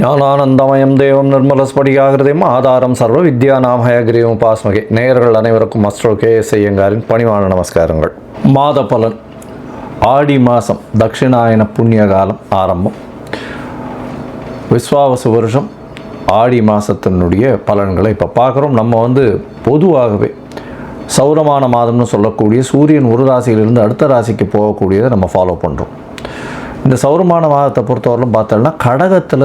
ஞானானந்தமயம் தேவம் நிர்மலஸ்படிகாகிருதயம் ஆதாரம் சர்வ வித்யா நாமயகிரியம் உபாஸ்மகே. நேயர்கள் அனைவருக்கும் அஸ்ட்ரோ கே எஸ் ஐயங்காரின் பணிவான நமஸ்காரங்கள். மாத பலன் ஆடி மாதம் தட்சிணாயன புண்ணிய காலம் ஆரம்பம். விஸ்வாவச வருஷம் ஆடி மாதத்தினுடைய பலன்களை இப்போ பார்க்குறோம். நம்ம வந்து பொதுவாகவே சௌரமான மாதம்னு சொல்லக்கூடிய சூரியன் ஒரு ராசியிலிருந்து அடுத்த ராசிக்கு போகக்கூடியதை நம்ம ஃபாலோ பண்ணுறோம் இந்த சௌரமான மாதத்தை பொறுத்தவரையிலும் பார்த்தோம்னா கடகத்தில்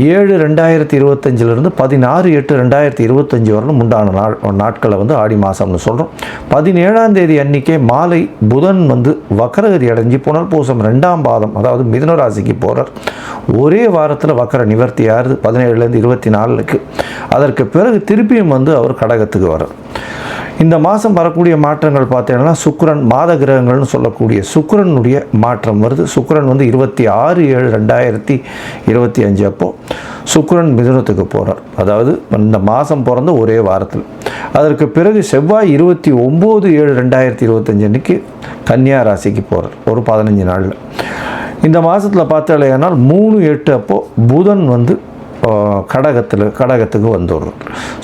ஏழு ரெண்டாயிரத்தி இருபத்தஞ்சிலிருந்து பதினாறு எட்டு ரெண்டாயிரத்தி இருபத்தஞ்சி வரலும் உண்டான நாள் நாட்களை வந்து ஆடி மாதம்னு சொல்கிறோம் பதினேழாம் தேதி அன்னைக்கே மாலை புதன் வந்து வக்கரகதி அடைஞ்சு புனர்பூசம் ரெண்டாம் பாதம் அதாவது மிதுனராசிக்கு போகிறார் ஒரே வாரத்தில் வக்கர நிவர்த்தி ஆறுது பதினேழுலேருந்து இருபத்தி நாலுக்கு. அதற்கு பிறகு திருப்பியும் வந்து அவர் கடகத்துக்கு வர்றார். இந்த மாதம் வரக்கூடிய மாற்றங்கள் பார்த்தீங்கன்னா சுக்ரன் மாத கிரகங்கள்னு சொல்லக்கூடிய சுக்ரனுடைய மாற்றம் வருது. சுக்ரன் வந்து இருபத்தி ஆறு ஏழு ரெண்டாயிரத்தி இருபத்தி அஞ்சு அப்போது சுக்ரன் மிதுனத்துக்கு போகிறார் அதாவது இந்த மாதம் பிறந்த ஒரே வாரத்தில். அதற்கு பிறகு செவ்வாய் இருபத்தி ஒம்பது ஏழு ரெண்டாயிரத்தி இருபத்தஞ்சு அன்னைக்கு கன்னியா ராசிக்கு போகிறார் ஒரு பதினஞ்சு நாளில். இந்த மாதத்தில் பார்த்தாலேயானால் மூணு எட்டு அப்போது புதன் வந்து கடகத்தில் கடகத்துக்கு வந்துடுறோம்.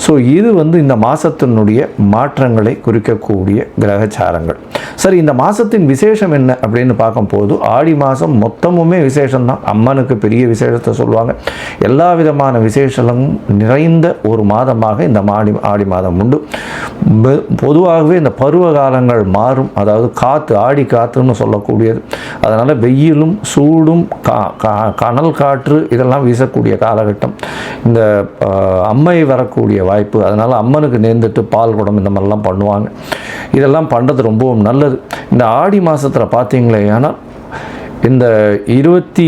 ஸோ இது வந்து இந்த மாதத்தினுடைய மாற்றங்களை குறிக்கக்கூடிய கிரகச்சாரங்கள். சரி இந்த மாதத்தின் விசேஷம் என்ன அப்படின்னு பார்க்கும்போது ஆடி மாதம் மொத்தமுமே விசேஷம்தான். அம்மனுக்கு பெரிய விசேஷத்தை சொல்லுவாங்க. எல்லா விதமான விசேஷங்களும் நிறைந்த ஒரு மாதமாக இந்த மாடி ஆடி மாதம் உண்டு. பெ- பொதுவாகவே இந்த பருவ காலங்கள் மாறும். அதாவது காற்று ஆடி காற்றுன்னு சொல்லக்கூடியது. அதனால் வெயிலும் சூடும் கா கா- கனல் காற்று இதெல்லாம் வீசக்கூடிய காலகட்டம். இந்த அம்மை வரக்கூடிய வாய்ப்பு அதனால் அம்மனுக்கு நேர்ந்துட்டு பால் குடம் இந்த மாதிரிலாம் பண்ணுவாங்க. இதெல்லாம் பண்ணுறது ரொம்பவும் நல்லது. இந்த ஆடி மாதத்தில் பார்த்தீங்களே ஆனால் இந்த இருபத்தி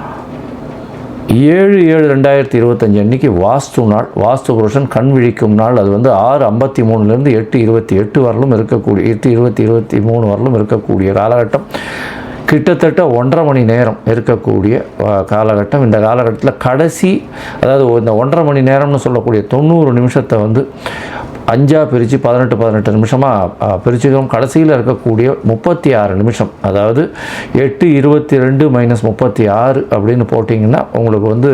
ஏழு ஏழு ரெண்டாயிரத்தி இருபத்தஞ்சி அன்னைக்கு வாஸ்து நாள் வாஸ்து புருஷன் கண் விழிக்கும் நாள். அது வந்து ஆறு ஐம்பத்தி மூணுலேருந்து எட்டு இருபத்தி எட்டு வரலும் இருக்கக்கூடிய எட்டு இருபத்தி இருபத்தி மூணு வரலும் இருக்கக்கூடிய காலகட்டம். கிட்டத்தட்ட ஒன்றரை மணி நேரம் இருக்கக்கூடிய காலகட்டம். இந்த காலகட்டத்தில் கடைசி அதாவது இந்த ஒன்றரை மணி நேரம்னு சொல்லக்கூடிய தொண்ணூறு நிமிஷத்தை வந்து அஞ்சாக பிரித்து பதினெட்டு பதினெட்டு நிமிஷமாக பிரிச்சுக்கிறோம். கடைசியில் இருக்கக்கூடிய முப்பத்தி ஆறு நிமிஷம் அதாவது எட்டு இருபத்தி ரெண்டு மைனஸ் முப்பத்தி ஆறு அப்படின்னு போட்டிங்கன்னா உங்களுக்கு வந்து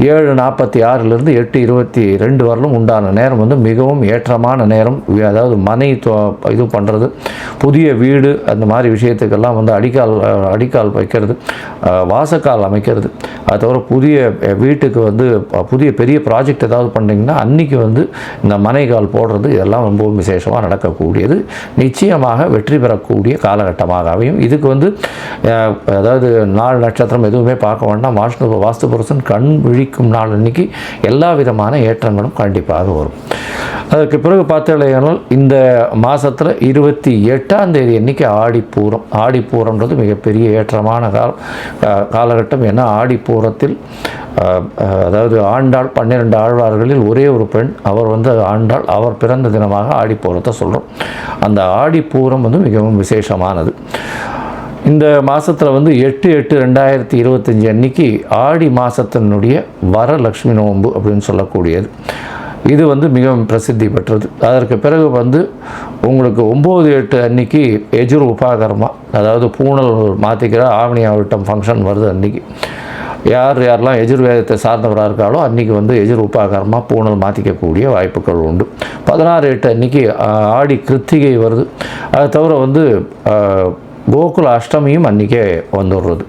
ஏழு நாற்பத்தி ஆறுலேருந்து எட்டு இருபத்தி ரெண்டு வரலும் உண்டான நேரம் வந்து மிகவும் ஏற்றமான நேரம். அதாவது மனை தொ- இது பண்ணுறது புதிய வீடு அந்த மாதிரி விஷயத்துக்கெல்லாம் வந்து அடிக்கால் அடிக்கால் வைக்கிறது. வாசக்கால் அமைக்கிறது. அது தவிர புதிய வீட்டுக்கு வந்து புதிய பெரிய ப்ராஜெக்ட் ஏதாவது பண்ணிங்கன்னா அன்றைக்கி வந்து இந்த மனைகால் போடுறது இதெல்லாம் ரொம்பவும் விசேஷமாக நடக்கக்கூடியது. நிச்சயமாக வெற்றி பெறக்கூடிய காலகட்டமாக அமையும். இதுக்கு வந்து அதாவது நாள் நட்சத்திரம் எதுவுமே பார்க்க வேண்டாம். வாஷ்ணு வாஸ்து புருஷன் கண் விழிக்கும் நாள் அன்னைக்கு எல்லா விதமான ஏற்றங்களும் கண்டிப்பாக வரும். அதற்கு பிறகு பார்த்தீங்கன்னா இந்த மாதத்தில் இருபத்தி எட்டாம் தேதி அன்னைக்கு ஆடிப்பூரம் ஆடிப்பூரம்ன்றது மிகப்பெரிய ஏற்றமான கால காலகட்டம். ஏன்னா ஆடிப்பூரத்தில் அதாவது ஆண்டாள் பன்னிரெண்டு ஆழ்வார்களில் ஒரே ஒரு பெண் அவர் வந்து ஆண்டாள் அவர் பிறந்த தினமாக ஆடிப்பூரத்தை சொல்கிறோம் அந்த ஆடிப்பூரம் வந்து மிகவும் விசேஷமானது. இந்த மாதத்தில் வந்து எட்டு எட்டு ரெண்டாயிரத்தி இருபத்தஞ்சி அன்னைக்கு ஆடி மாதத்தினுடைய வரலக்ஷ்மி நோன்பு அப்படின்னு சொல்லக்கூடியது. இது வந்து மிகவும் பிரசித்தி பெற்றது. அதற்கு பிறகு வந்து உங்களுக்கு ஒம்பது எட்டு அன்னைக்கு எஜுர் உபாகரமா அதாவது பூனல் மாற்றிக்கிற ஆவணி ஆவட்டம் ஃபங்க்ஷன் வருது அன்னைக்கு. யார் யாரெல்லாம் எஜுர்வேதத்தை சார்ந்தவராக இருக்காலோ அன்றைக்கி வந்து எஜுர் உபாகரமாக பூணல் மாற்றிக்கக்கூடிய வாய்ப்புகள் உண்டு. பதினாறு எட்டு அன்னைக்கு ஆடி கிருத்திகை வருது. அதை தவிர வந்து கோகுல அஷ்டமியும் அன்றைக்கே வந்துடுறது.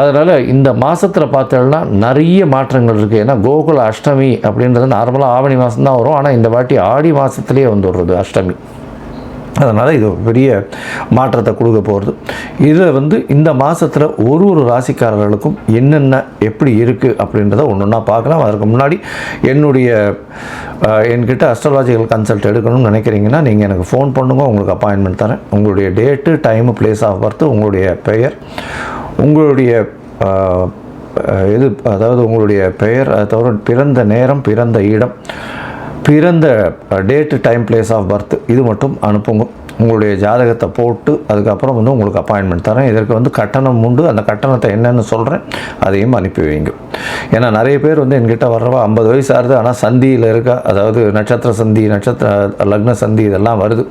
அதனால் இந்த மாதத்தில் பார்த்தோம்னா நிறைய மாற்றங்கள் இருக்குது ஏன்னா கோகுல அஷ்டமி அப்படின்றது நார்மலாக ஆவணி மாதம் தான் வரும். ஆனால் இந்த வாட்டி ஆடி மாதத்துலேயே வந்துடுறது அஷ்டமி. அதனால் இது பெரிய மாற்றத்தை கொடுக்க போகிறது இதில் வந்து இந்த மாதத்தில் ஒரு ஒரு ராசிக்காரர்களுக்கும் என்னென்ன எப்படி இருக்குது அப்படின்றத ஒன்று ஒன்றா பார்க்கலாம். அதற்கு முன்னாடி என்னுடைய என்கிட்ட அஸ்ட்ராலாஜிக்கல் கன்சல்ட் எடுக்கணும்னு நினைக்கிறீங்கன்னா நீங்கள் எனக்கு ஃபோன் பண்ணுங்க உங்களுக்கு அப்பாயின்மெண்ட் தரேன். உங்களுடைய date time place of birth உங்களுடைய பெயர் உங்களுடைய இது அதாவது உங்களுடைய பெயர் அதை தவிர பிறந்த நேரம் பிறந்த இடம் பிறந்த date time place of birth இது மட்டும் அனுப்புங்க. உங்களுடைய ஜாதகத்தை போட்டு அதுக்கப்புறம் வந்து உங்களுக்கு அப்பாயின்மெண்ட் தரேன். இதற்கு வந்து கட்டணம் உண்டு. அந்த கட்டணத்தை என்னென்னு சொல்கிறேன் அதையும் அனுப்பி வைங்க. ஏன்னா நிறைய பேர் வந்து என்கிட்ட வர்றவா ஐம்பது வயசு ஆகுது. ஆனால் சந்தியில் இருக்கா அதாவது நட்சத்திர சந்தி நட்சத்திர லக்ன சந்தி இதெல்லாம் வருது.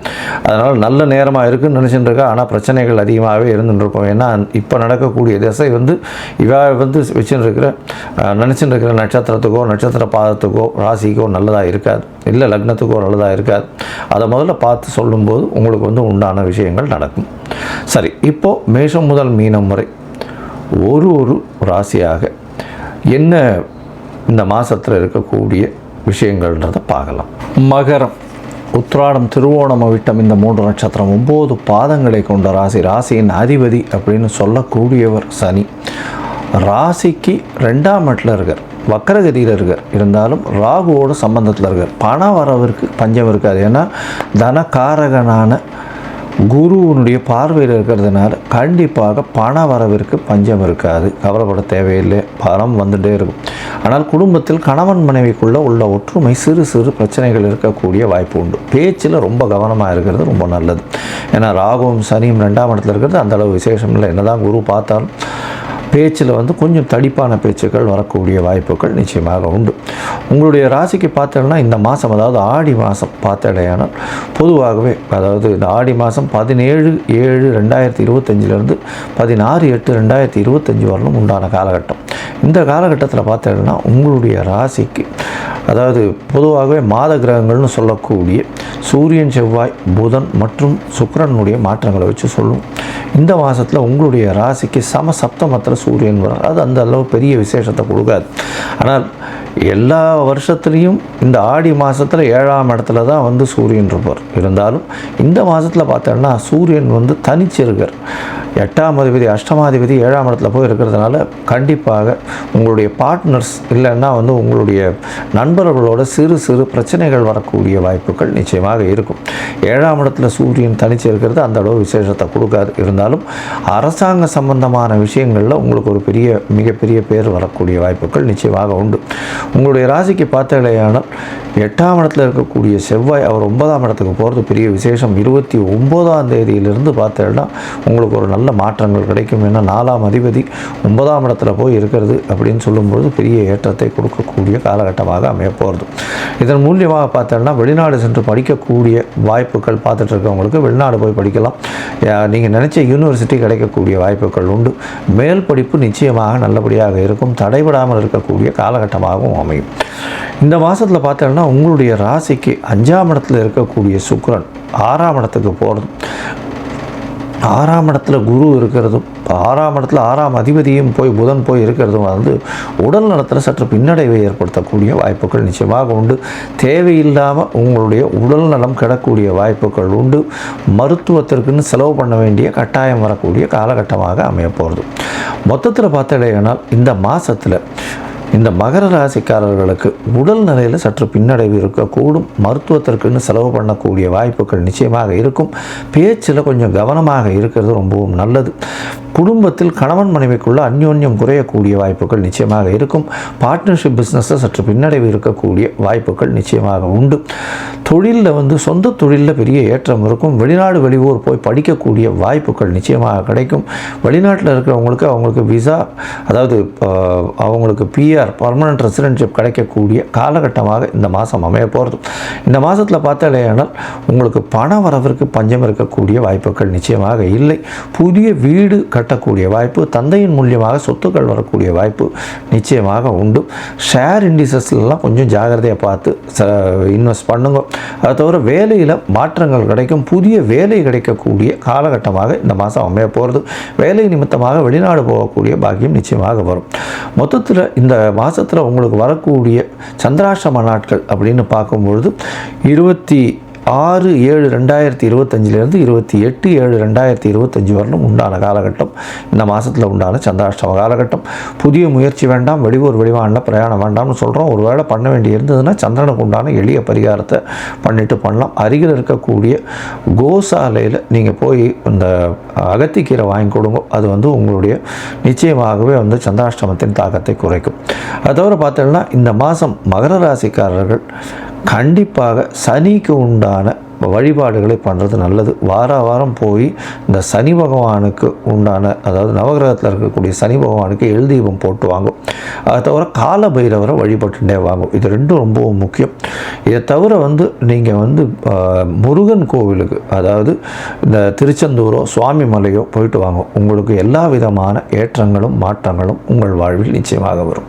அதனால் நல்ல நேரமாக இருக்குன்னு நினச்சிட்டு இருக்கா. ஆனால் பிரச்சனைகள் அதிகமாகவே இருந்துட்டு ஏன்னா இப்போ நடக்கக்கூடிய திசை வந்து இவா வந்து வச்சுன்னு இருக்கிற நினச்சிட்டு இருக்கிற நட்சத்திரத்துக்கோ நட்சத்திர பாதத்துக்கோ ராசிக்கோ நல்லதாக இருக்காது. இல்லை லக்னத்துக்கோ நல்லதாக இருக்காது. அதை முதல்ல பார்த்து சொல்லும்போது உங்களுக்கு வந்து உண்டான விஷயங்கள் நடக்கும். சரி இப்போது மேஷம் முதல் மீனம் வரை ஒரு ஒரு ராசியாக என்ன இந்த மாதத்தில் இருக்கக்கூடிய விஷயங்கள்ன்றதை பார்க்கலாம். மகரம் உத்ராடம் திருவோணம் விட்டம் இந்த மூன்று நட்சத்திரம் ஒம்பது பாதங்களை கொண்ட ராசி. ராசியின் அதிபதி அப்படின்னு சொல்லக்கூடியவர் சனி. ராசிக்கு ரெண்டாம் இடத்துல இருக்கார். வக்கரகதியில் இருக்கார் இருந்தாலும் ராகுவோட சம்பந்தத்தில் இருக்கார். பண வரவிற்கு பஞ்சம் இருக்காது. ஏன்னா தனகாரகனான குருவினுடைய பார்வையில் இருக்கிறதுனால கண்டிப்பாக பண வரவிற்கு பஞ்சம் இருக்காது. கவலைப்பட தேவையில்லை. பணம் வந்துட்டே இருக்கும். ஆனால் குடும்பத்தில் கணவன் மனைவிக்குள்ளே உள்ள ஒற்றுமை சிறு சிறு பிரச்சனைகள் இருக்கக்கூடிய வாய்ப்பு உண்டு. பேச்சில் ரொம்ப கவனமாக இருக்கிறது ரொம்ப நல்லது. ஏன்னா ராகுவும் சனியும் ரெண்டாம் இடத்துல இருக்கிறது அந்த அளவு விசேஷம் இல்லை. என்னதான் குரு பார்த்தாலும் பேச்சில் வந்து கொஞ்சம் தடிப்பான பேச்சுக்கள் வரக்கூடிய வாய்ப்புகள் நிச்சயமாக உண்டு. உங்களுடைய ராசிக்கு பார்த்தோம்னா இந்த மாதம் அதாவது ஆடி மாதம் பார்த்தடையானால் பொதுவாகவே அதாவது இந்த ஆடி மாதம் பதினேழு ஏழு ரெண்டாயிரத்தி இருபத்தஞ்சிலேருந்து பதினாறு எட்டு ரெண்டாயிரத்தி இருபத்தஞ்சி வரலும் உண்டான காலகட்டம். இந்த காலகட்டத்தில் பார்த்தீங்கன்னா உங்களுடைய ராசிக்கு அதாவது பொதுவாகவே மாத கிரகங்கள்னு சொல்லக்கூடிய சூரியன் செவ்வாய் புதன் மற்றும் சுக்கரனுடைய மாற்றங்களை வச்சு சொல்லும். இந்த மாதத்தில் உங்களுடைய ராசிக்கு சம சப்தமத்தில் சூரியன் வரும். அது அந்த அளவு பெரிய விசேஷத்தை கொடுக்காது. ஆனால் எல்லா வருஷத்துலேயும் இந்த ஆடி மாதத்தில் ஏழாம் இடத்துல தான் வந்து சூரியன் இருப்பார். இருந்தாலும் இந்த மாதத்தில் பார்த்தோன்னா சூரியன் வந்து தனிச்சிருக்கார் எட்டாம் அதிபதி அஷ்டமாதிபதி ஏழாம் இடத்துல போய் இருக்கிறதுனால கண்டிப்பாக உங்களுடைய பார்ட்னர்ஸ் இல்லைன்னா வந்து உங்களுடைய நண்பர்களோட சிறு சிறு பிரச்சனைகள் வரக்கூடிய வாய்ப்புகள் நிச்சயமாக இருக்கும். ஏழாம் இடத்துல சூரியன் தனிச்சு இருக்கிறது அந்த அளவு விசேஷத்தை கொடுக்காது. இருந்தாலும் அரசாங்க சம்பந்தமான விஷயங்களில் உங்களுக்கு ஒரு பெரிய மிகப்பெரிய பேர் வரக்கூடிய வாய்ப்புகள் நிச்சயமாக உண்டு. உங்களுடைய ராசிக்கு பார்த்தீங்களேயானால் எட்டாம் இடத்துல இருக்கக்கூடிய செவ்வாய் அவர் ஒன்பதாம் இடத்துக்கு போகிறது பெரிய விசேஷம். இருபத்தி ஒம்போதாம் தேதியிலிருந்து பார்த்தேன்னா உங்களுக்கு ஒரு நல்ல மாற்றங்கள் கிடைக்கும். ஏன்னா நாலாம் அதிபதி ஒன்பதாம் இடத்துல போய் இருக்கிறது அப்படின்னு சொல்லும்பொழுது பெரிய ஏற்றத்தை கொடுக்கக்கூடிய காலகட்டமாக அமைய போகிறது இதன் மூலியமாக பார்த்தேன்னா வெளிநாடு சென்று படிக்கக்கூடிய வாய்ப்புகள் பார்த்துட்டு இருக்கவங்களுக்கு வெளிநாடு போய் படிக்கலாம். நீங்கள் நினச்ச யூனிவர்சிட்டி கிடைக்கக்கூடிய வாய்ப்புகள் உண்டு. மேல் படிப்பு நிச்சயமாக நல்லபடியாக இருக்கும். தடைபடாமல் இருக்கக்கூடிய காலகட்டமாகவும் அமையும் இந்த மாதத்தில் பார்த்தோன்னா உங்களுடைய ராசிக்கு அஞ்சாம் இடத்துல இருக்கக்கூடிய சுக்ரன் ஆறாம் இடத்துக்கு போகிறதும் ஆறாம் இடத்துல குரு இருக்கிறதும் ஆறாம் இடத்துல ஆறாம் அதிபதியும் போய் புதன் போய் இருக்கிறதும் வந்து உடல் நலத்தில் சற்று பின்னடைவை ஏற்படுத்தக்கூடிய வாய்ப்புகள் நிச்சயமாக உண்டு. தேவையில்லாமல் உங்களுடைய உடல் நலம் கிடக்கூடிய வாய்ப்புகள் உண்டு. மருத்துவத்திற்குன்னு செலவு பண்ண வேண்டிய கட்டாயம் வரக்கூடிய காலகட்டமாக அமையப்போகிறது மொத்தத்தில் பார்த்தடையானால் இந்த மாதத்தில் இந்த மகர ராசிக்காரர்களுக்கு உடல் நிலையில் சற்று பின்னடைவு இருக்கக்கூடும் மருத்துவத்திற்குன்னு செலவு பண்ணக்கூடிய வாய்ப்புகள் நிச்சயமாக இருக்கும். பேச்சில் கொஞ்சம் கவனமாக இருக்கிறது ரொம்பவும் நல்லது. குடும்பத்தில் கணவன் மனைவிக்குள்ள அந்யோன்யம் குறையக்கூடிய வாய்ப்புகள் நிச்சயமாக இருக்கும். பார்ட்னர்ஷிப் பிஸ்னஸில் சற்று பின்னடைவு இருக்கக்கூடிய வாய்ப்புகள் நிச்சயமாக உண்டு. தொழிலில் வந்து சொந்த தொழிலில் பெரிய ஏற்றம் இருக்கும். வெளிநாடு வெளியூர் போய் படிக்கக்கூடிய வாய்ப்புகள் நிச்சயமாக கிடைக்கும். வெளிநாட்டில் இருக்கிறவங்களுக்கு அவங்களுக்கு விசா அதாவது அவங்களுக்கு பிஆர் பர்மனன்ட் ரெசிடென்ஷிப் கிடைக்கக்கூடிய காலகட்டமாக இந்த மாதம் அமைய போகிறது இந்த மாதத்தில் பார்த்தாலேயானால் உங்களுக்கு பண வரவிற்கு பஞ்சம் இருக்கக்கூடிய வாய்ப்புகள் நிச்சயமாக இல்லை. புதிய வீடு கட்ட கட்டக்கூடிய வாய்ப்பு தந்தையின் மூலியமாக சொத்துக்கள் வரக்கூடிய வாய்ப்பு நிச்சயமாக உண்டு. ஷேர் இண்டிசஸ்லாம் கொஞ்சம் ஜாகிரதையாக பார்த்து ச இன்வெஸ்ட் பண்ணுங்க. அதை தவிர வேலையில் மாற்றங்கள் கிடைக்கும். புதிய வேலை கிடைக்கக்கூடிய காலகட்டமாக இந்த மாதம் அமைய போகிறது வேலை நிமித்தமாக வெளிநாடு போகக்கூடிய பாக்கியம் நிச்சயமாக வரும். மொத்தத்தில் இந்த மாதத்தில் உங்களுக்கு வரக்கூடிய சந்திராஷ்டம நாட்கள் அப்படின்னு பார்க்கும்பொழுது இருபத்தி ஆறு ஏழு ரெண்டாயிரத்தி இருபத்தஞ்சிலேருந்து இருபத்தி எட்டு ஏழு ரெண்டாயிரத்தி இருபத்தஞ்சி வரலும் உண்டான காலகட்டம். இந்த மாதத்தில் உண்டான சந்திராஷ்டம காலகட்டம். புதிய முயற்சி வேண்டாம் வெளியூர் வெளிவானில் பிரயாணம் வேண்டாம்னு சொல்கிறோம் ஒரு வேளை பண்ண வேண்டி இருந்ததுன்னா சந்திரனுக்கு உண்டான எளிய பரிகாரத்தை பண்ணிட்டு பண்ணலாம் அருகில் இருக்கக்கூடிய கோசாலையில் நீங்கள் போய் இந்த அகத்திக்கீரை வாங்கி கொடுங்க. அது வந்து உங்களுடைய நிச்சயமாகவே வந்து சந்திராஷ்டமத்தின் தாக்கத்தை குறைக்கும். அது தவிர பார்த்தீங்கன்னா இந்த மாதம் மகர ராசிக்காரர்கள் கண்டிப்பாக சனிக்கு உண்டான வழிபாடுகளை பண்ணுறது நல்லது. வார வாரம் போய் இந்த சனி பகவானுக்கு உண்டான அதாவது நவகிரகத்தில் இருக்கக்கூடிய சனி பகவானுக்கு எல் தீபம் போட்டு வாங்கும். அதை தவிர கால பைரவரை வழிபட்டுட்டே வாங்கும். இது ரெண்டும் ரொம்பவும் முக்கியம். இதை தவிர வந்து நீங்கள் வந்து முருகன் கோவிலுக்கு அதாவது இந்த திருச்செந்தூரோ சுவாமி மலையோ போயிட்டு வாங்க. உங்களுக்கு எல்லா விதமான ஏற்றங்களும் மாற்றங்களும் உங்கள் வாழ்வில் நிச்சயமாக வரும்.